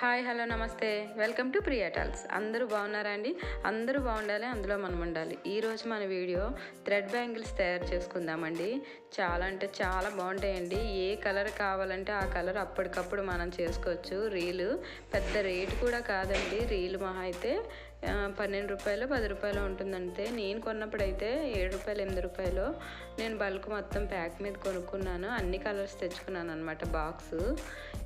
Hi hello నమస్తే. Welcome to ప్రియాటాల్స్ అందరూ బాగున్నారా అండి? అందరూ బాగుండాలి అందులో మనం ఉండాలి. ఈరోజు మన వీడియో థ్రెడ్ బ్యాంగిల్స్ తయారు చేసుకుందామండి. చాలా అంటే చాలా బాగుంటాయండి. ఏ కలర్ కావాలంటే ఆ కలర్ అప్పటికప్పుడు మనం చేసుకోవచ్చు. రీలు పెద్ద రేటు కూడా కాదండి. రీలు మహా అయితే పన్నెండు రూపాయలు పది రూపాయలు ఉంటుందంటే నేను కొన్నప్పుడైతే ఏడు రూపాయలు ఎనిమిది రూపాయలు. నేను బల్క్ మొత్తం ప్యాక్ మీద కొనుక్కున్నాను. అన్ని కలర్స్ తెచ్చుకున్నాను అనమాట బాక్స్.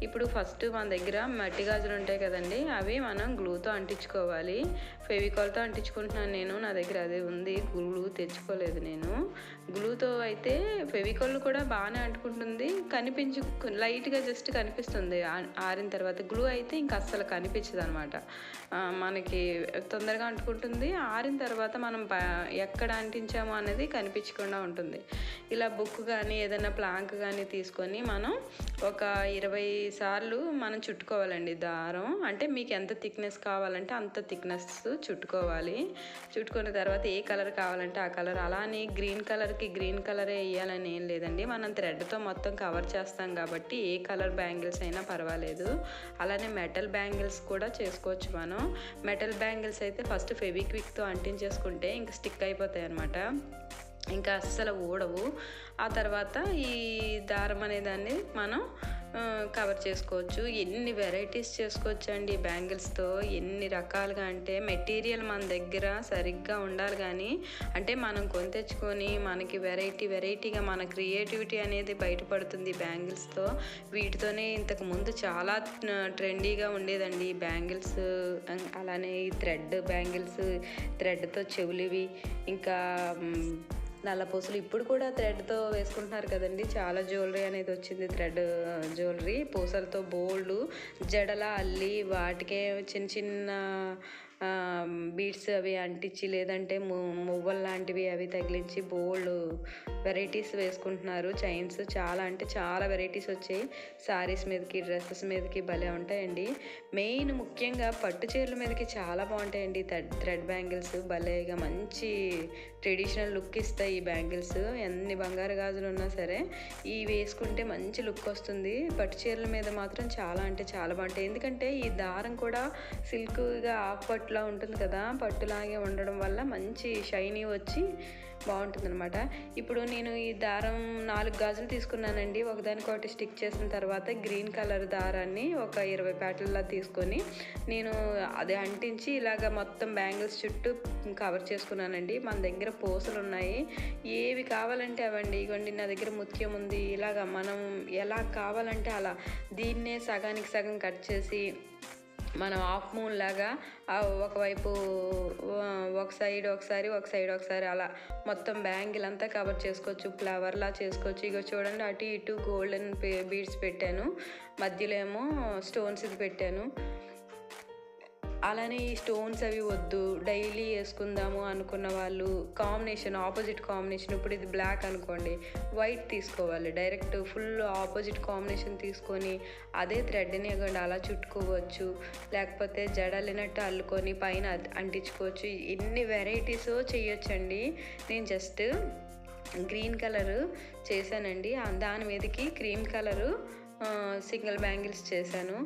ఇప్పుడు ఫస్ట్ మన దగ్గర మట్టి గాజులు ఉంటాయి కదండి అవి మనం గ్లూతో అంటించుకోవాలి. ఫెవికాల్తో అంటించుకుంటున్నాను నేను నా దగ్గర అదే ఉంది. గ్లూ తెచ్చుకోలేదు నేను. గ్లూతో అయితే ఫెవికాల్ కూడా బాగానే అంటుకుంటుంది. కనిపించు లైట్గా జస్ట్ కనిపిస్తుంది. ఆరిన తర్వాత గ్లూ అయితే ఇంకా అస్సలు కనిపించదు అనమాట మనకి తొందరగా అంటుకుంటుంది. ఆరిన తర్వాత మనం ఎక్కడ అంటించామో అనేది కనిపించకుండా ఉంటుంది. ఇలా బుక్ కానీ ఏదైనా ప్లాంక్ కానీ తీసుకొని మనం ఒక ఇరవై సార్లు మనం చుట్టుకోవాలండి దారం. అంటే మీకు ఎంత థిక్నెస్ కావాలంటే అంత థిక్నెస్ చుట్టుకోవాలి. చుట్టుకున్న తర్వాత ఏ కలర్ కావాలంటే ఆ కలర్. అలానే గ్రీన్ కలర్కి గ్రీన్ కలరే వేయాలని ఏం లేదండి. మనం థ్రెడ్తో మొత్తం కవర్ చేస్తాం కాబట్టి ఏ కలర్ బ్యాంగిల్స్ అయినా పర్వాలేదు. అలానే మెటల్ బ్యాంగిల్స్ కూడా చేసుకోవచ్చు మనం. మెటల్ బ్యాంగిల్స్ అయితే ఫస్ట్ ఫెవిక్విక్తో అంటించేసుకుంటే ఇంకా స్టిక్ అయిపోతాయి అనమాట ఇంకా అస్సలు ఊడవు. ఆ తర్వాత ఈ దారం అనే దాన్ని మనం కవర్ చేసుకోవచ్చు. ఎన్ని వెరైటీస్ చేసుకోవచ్చు అండి బ్యాంగిల్స్తో ఎన్ని రకాలుగా అంటే మెటీరియల్ మన దగ్గర సరిగ్గా ఉండాలి కానీ అంటే మనం కొని తెచ్చుకొని మనకి వెరైటీ వెరైటీగా మన క్రియేటివిటీ అనేది బయటపడుతుంది బ్యాంగిల్స్తో వీటితోనే ఇంతకు ముందు చాలా ట్రెండీగా ఉండేదండి బ్యాంగిల్స్ అలానే ఈ థ్రెడ్ బ్యాంగిల్స్ థ్రెడ్తో చెవులివి ఇంకా నల్ల పూసలు ఇప్పుడు కూడా థ్రెడ్తో వేసుకుంటున్నారు కదండి. చాలా జ్యువెలరీ అనేది వచ్చింది థ్రెడ్ జ్యువెలరీ. పూసలతో బోల్డ్ జడల అల్లి వాటికే చిన్న చిన్న బీడ్స్ అవి అంటించి లేదంటే మువ్వల్ మువ్వలు లాంటివి అవి తగిలించి బోల్డ్ వెరైటీస్ వేసుకుంటున్నారు. చైన్స్ చాలా అంటే చాలా వెరైటీస్ వచ్చాయి. శారీస్ మీదకి డ్రెస్సెస్ మీదకి భలే ఉంటాయండి. మెయిన్ ముఖ్యంగా పట్టు చీరల మీదకి చాలా బాగుంటాయండి. థ్రెడ్ బ్యాంగిల్స్ భలేగా మంచి ట్రెడిషనల్ లుక్ ఇస్తాయి ఈ బ్యాంగిల్స్. ఎన్ని బంగారు గాజులు ఉన్నా సరే ఈ వేసుకుంటే మంచి లుక్ వస్తుంది. పట్టు చీరల మీద మాత్రం చాలా అంటే చాలా బాగుంటాయి. ఎందుకంటే ఈ దారం కూడా సిల్క్గా ఆఫ్ పట్టులా ఉంటుంది కదా పట్టులాగే ఉండడం వల్ల మంచి షైనీ వచ్చి బాగుంటుంది అనమాట ఇప్పుడు నేను ఈ దారం నాలుగు గాజులు తీసుకున్నానండి. ఒకదానికొకటి స్టిక్ చేసిన తర్వాత గ్రీన్ కలర్ దారాన్ని ఒక ఇరవై ప్యాటల్లా తీసుకొని నేను అది అంటించి ఇలాగ మొత్తం బ్యాంగిల్స్ చుట్టూ కవర్ చేసుకున్నానండి. మన దగ్గర పూసలు ఉన్నాయి. ఏవి కావాలంటే అవండి. ఇగోండి నా దగ్గర ముత్యం ఉంది. ఇలాగ మనం ఎలా కావాలంటే అలా దీన్నే సగానికి సగం కట్ చేసి మనం హాఫ్ మూన్ లాగా ఒకవైపు ఒక సైడ్ ఒకసారి ఒక సైడ్ ఒకసారి అలా మొత్తం బ్యాంగిల్ అంతా కవర్ చేసుకోవచ్చు ఫ్లవర్లా చేసుకోవచ్చు. ఇక చూడండి అటు ఇటు గోల్డెన్ బీడ్స్ పెట్టాను. మధ్యలో ఏమో స్టోన్స్ ఇది పెట్టాను. అలానే ఈ స్టోన్స్ అవి వద్దు డైలీ వేసుకుందాము అనుకున్న వాళ్ళు కాంబినేషన్ ఆపోజిట్ కాంబినేషన్ ఇప్పుడు ఇది బ్లాక్ అనుకోండి వైట్ తీసుకోవాలి డైరెక్ట్ ఫుల్ ఆపోజిట్ కాంబినేషన్ తీసుకొని అదే థ్రెడ్ని ఇవ్వండి అలా చుట్టుకోవచ్చు లేకపోతే జడలినట్టు అల్లుకొని పైన అంటించుకోవచ్చు. ఎన్ని వెరైటీస్ చేయొచ్చండి నేను జస్ట్ గ్రీన్ కలరు చేశానండి. దాని మీదకి క్రీమ్ కలరు సింగిల్ బ్యాంగిల్స్ చేశాను.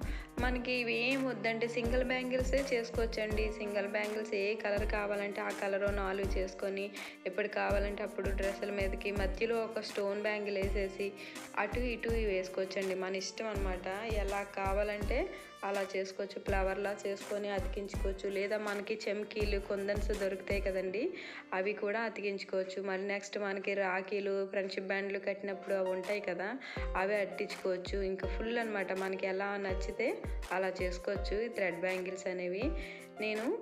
మనకి ఇవి ఏం వద్దంటే సింగిల్ బ్యాంగిల్సే చేసుకోవచ్చండి. సింగిల్ బ్యాంగిల్స్ ఏ కలర్ కావాలంటే ఆ కలర్ నాలుగు చేసుకొని ఎప్పుడు కావాలంటే అప్పుడు డ్రెస్సుల మీదకి మధ్యలో ఒక స్టోన్ బ్యాంగిల్ వేసేసి అటు ఇటు వేసుకోవచ్చండి. మన ఇష్టం అనమాట ఎలా కావాలంటే అలా చేసుకోవచ్చు. ఫ్లవర్లా చేసుకొని అతికించుకోవచ్చు. లేదా మనకి చెమ్కీలు కొందన్స్ దొరుకుతాయి కదండి. అవి కూడా అతికించుకోవచ్చు. మళ్ళీ నెక్స్ట్ మనకి రాఖీలు ఫ్రెండ్షిప్ బ్యాండ్లు కట్టినప్పుడు అవి ఉంటాయి కదా అవి అట్టించుకోవచ్చు. ఇంకా ఫుల్ అనమాట మనకి ఎలా నచ్చితే అలా చేసుకోవచ్చు. ఈ థ్రెడ్ బ్యాంగిల్స్ అనేవి. నేను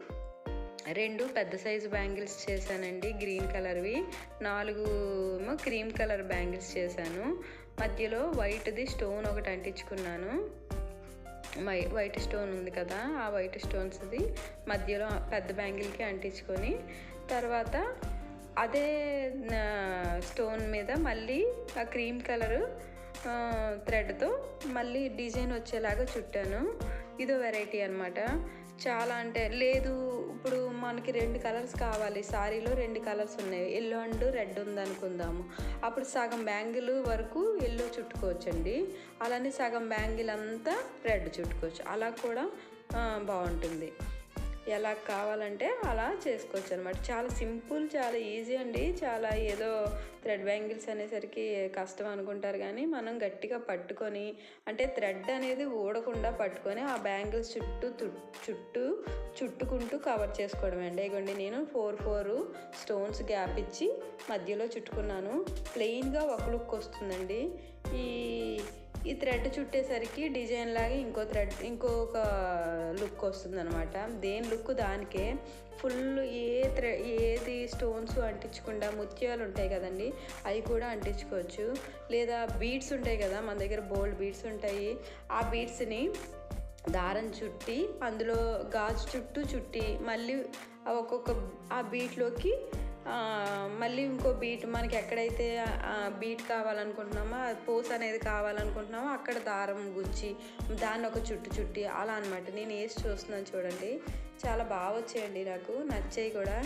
రెండు పెద్ద సైజు బ్యాంగిల్స్ చేశానండి. గ్రీన్ కలర్వి. నాలుగు ఏమో క్రీమ్ కలర్ బ్యాంగిల్స్ చేశాను. మధ్యలో వైట్ది స్టోన్ ఒకటి అంటించుకున్నాను. వై వైట్ స్టోన్ ఉంది కదా ఆ వైట్ స్టోన్స్ది మధ్యలో పెద్ద బ్యాంగిల్కి అంటించుకొని తర్వాత అదే స్టోన్ మీద మళ్ళీ ఆ క్రీమ్ కలరు థ్రెడ్తో మళ్ళీ డిజైన్ వచ్చేలాగా చుట్టాను. ఇదో వెరైటీ అనమాట చాలా అంటే లేదు ఇప్పుడు మనకి రెండు కలర్స్ కావాలి. సారీలో రెండు కలర్స్ ఉన్నాయి. ఎల్లో అండ్ రెడ్ ఉందనుకుందాము. అప్పుడు సగం బ్యాంగిల్ వరకు ఎల్లో చుట్టుకోవచ్చండి. అలానే సగం బ్యాంగిల్ అంతా రెడ్ చుట్టుకోవచ్చు. అలా కూడా బాగుంటుంది. ఎలా కావాలంటే అలా చేసుకోవచ్చు అనమాట చాలా సింపుల్ చాలా ఈజీ అండి. చాలా ఏదో థ్రెడ్ బ్యాంగిల్స్ అనేసరికి కష్టం అనుకుంటారు కానీ మనం గట్టిగా పట్టుకొని అంటే థ్రెడ్ అనేది ఊడకుండా పట్టుకొని ఆ బ్యాంగిల్స్ చుట్టూ చుట్టూ చుట్టుకుంటూ కవర్ చేసుకోవడం అండి. ఇగోండి నేను ఫోర్ ఫోర్ స్టోన్స్ గ్యాప్ ఇచ్చి మధ్యలో చుట్టుకున్నాను. ప్లెయిన్గా ఒక లుక్ వస్తుందండి. ఈ ఈ థ్రెడ్ చుట్టేసరికి డిజైన్ లాగా ఇంకో థ్రెడ్ ఇంకొక లుక్ వస్తుంది అనమాట దేని లుక్? దానికే ఫుల్ ఏ థ్రె ఏది స్టోన్స్ అంటించకుండా ముత్యాలు ఉంటాయి కదండి అవి కూడా అంటించుకోవచ్చు. లేదా బీడ్స్ ఉంటాయి కదా మన దగ్గర బోల్డ్ బీడ్స్ ఉంటాయి. ఆ బీడ్స్ని దారం చుట్టి అందులో గాజు చుట్టూ చుట్టి మళ్ళీ ఒక్కొక్క ఆ బీట్లోకి మళ్ళీ ఇంకో బీట్ మనకి ఎక్కడైతే బీట్ కావాలనుకుంటున్నామో పోస్ అనేది కావాలనుకుంటున్నామో అక్కడ దారం గుచ్చి దాన్ని ఒక చుట్టు చుట్టి అలా అనమాట నేను వేసి చూస్తున్నాను చూడండి. చాలా బాగా వచ్చాయండి నాకు. నచ్చాయి కూడా.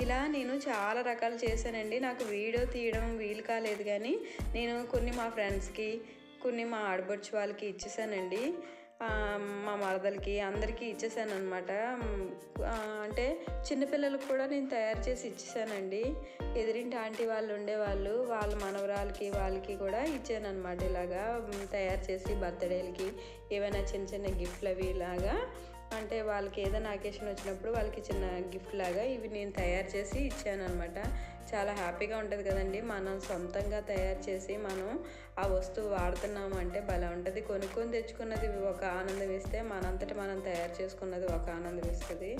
ఇలా నేను చాలా రకాలు చేశానండి. నాకు వీడియో తీయడం వీలు కాలేదు కానీ నేను కొన్ని మా ఫ్రెండ్స్కి కొన్ని మా ఆడబడుచు వాళ్ళకి ఇచ్చేసానండి. మరదలకి అందరికీ ఇచ్చేసాను అనమాట అంటే చిన్నపిల్లలకు కూడా నేను తయారు చేసి ఇచ్చేసానండి. ఎదురింటి ఆంటీ వాళ్ళు ఉండేవాళ్ళు వాళ్ళ మనవరాలకి వాళ్ళకి కూడా ఇచ్చాను అనమాట ఇలాగా తయారు చేసి బర్త్డేలకి ఏమైనా చిన్న చిన్న గిఫ్ట్లు అవి ఇలాగా. అంటే వాళ్ళకి ఏదైనా అకేషన్ వచ్చినప్పుడు వాళ్ళకి చిన్న గిఫ్ట్ లాగా ఇవి నేను తయారు చేసి ఇచ్చాను అనమాట చాలా హ్యాపీగా ఉంటుంది కదండి. మనం సొంతంగా తయారు చేసి మనం ఆ వస్తువు వాడుతున్నాము అంటే భలే ఉంటుంది. కొనుక్కొని తెచ్చుకున్నది ఒక ఆనందం ఇస్తే మనంతటి మనం తయారు చేసుకున్నది ఒక ఆనందం ఇస్తుంది.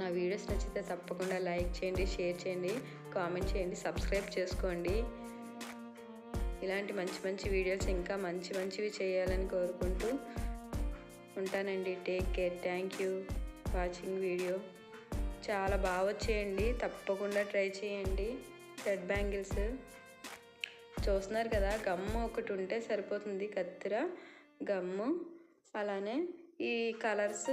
నా వీడియోస్ నచ్చితే తప్పకుండా లైక్ చేయండి షేర్ చేయండి కామెంట్ చేయండి సబ్స్క్రైబ్ చేసుకోండి. ఇలాంటి మంచి మంచి వీడియోస్ ఇంకా మంచి మంచివి చేయాలని కోరుకుంటూ ఉంటానండి. Take care. Thank you. Watching video. చాలా బాగా వచ్చేయండి. తప్పకుండా ట్రై చేయండి. రెడ్ బ్యాంగిల్స్ చూస్తున్నారు కదా గమ్ము ఒకటి ఉంటే సరిపోతుంది కత్తిర గమ్ము అలానే ఈ కలర్స్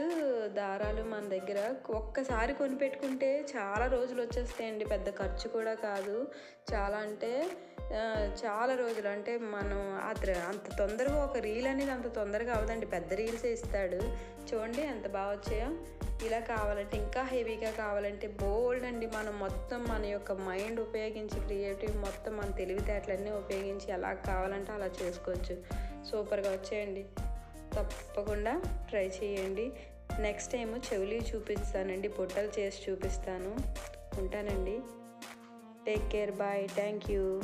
దారాలు మన దగ్గర ఒక్కసారి కొనిపెట్టుకుంటే చాలా రోజులు వచ్చేస్తాయండి పెద్ద ఖర్చు కూడా కాదు. చాలా అంటే చాలా రోజులు. అంటే మనం అത്ര అంత తొందరగా ఒక రీల్ అనేది అంత తొందరగా అవదండి పెద్ద రీల్సే ఇస్తాడు. చూడండి ఎంత బాగా వచ్చాయో. ఇలా కావాలంటే ఇంకా హెవీగా కావాలంటే బోల్డ్ అండి. మనం మొత్తం మన యొక్క మైండ్ ఉపయోగించి క్రియేటివ్ మొత్తం మన తెలివితేటలన్నీ ఉపయోగించి ఎలా కావాలంటే అలా చేసుకోవచ్చు. సూపర్గా వచ్చేయండి. తప్పకుండా ట్రై చేయండి. నెక్స్ట్ టైం చెవులి చూపిస్తానండి బుట్టలు చేసి చూపిస్తాను. ఉంటానండి. Take care bye thank you